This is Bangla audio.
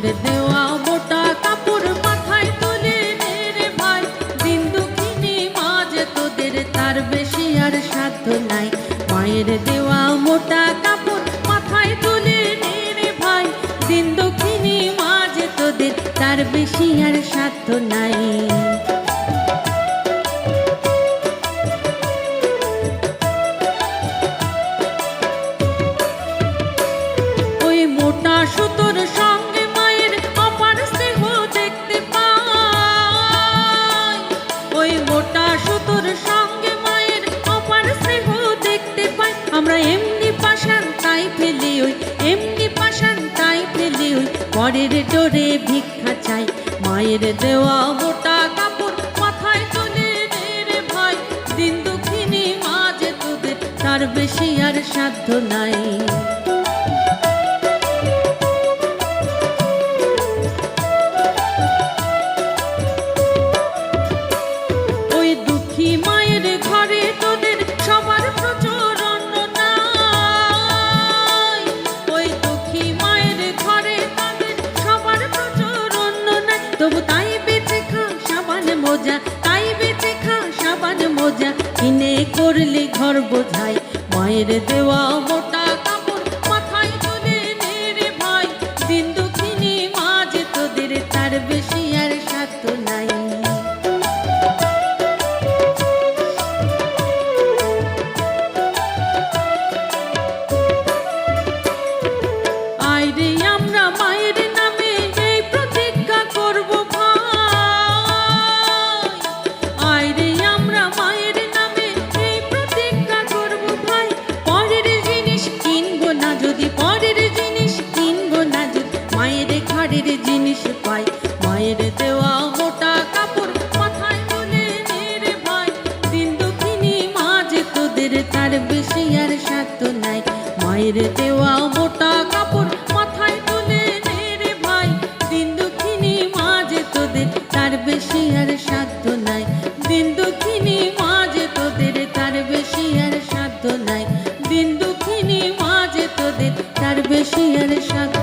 মায়ের দেওয়া মোটা কাপড় মাথায় তুলে নে ভাই। দিন দুঃখিনী মাঝ তোদের তার বেশি আর সাধ্য নাই। পরের ডোরে ভিক্ষা চাই। মায়ের দেওয়া মোটা কাপড় মাথায় তোলে রে ভাই। দিন দুঃখিনী মাঝে তোদের, তার বেশি আর সাধ্য নাই। বোঝাই মায়ের দেওয়া মোটা মায়ের ঘরের জিনিস পাই মায়ের দেওয়া মোটা কাপড় মাথায় বলে রে ভাই। দিন দুঃখিনী মা যে তোদের তার বেশি আর সাধ্য নাই। মায়ের দেওয়া মোটা কাপড় মাথায় তুলে রে ভাই। দিন দুঃখিনী মা যে তোদের তার বেশি আর সাধ্য নাই। দিন দুঃখিনী মা যে তোদের তার বেশি আর সাধ্য নাই। দিন দুঃখিনী মা যে তোদের তার বেশি আর সাধ্য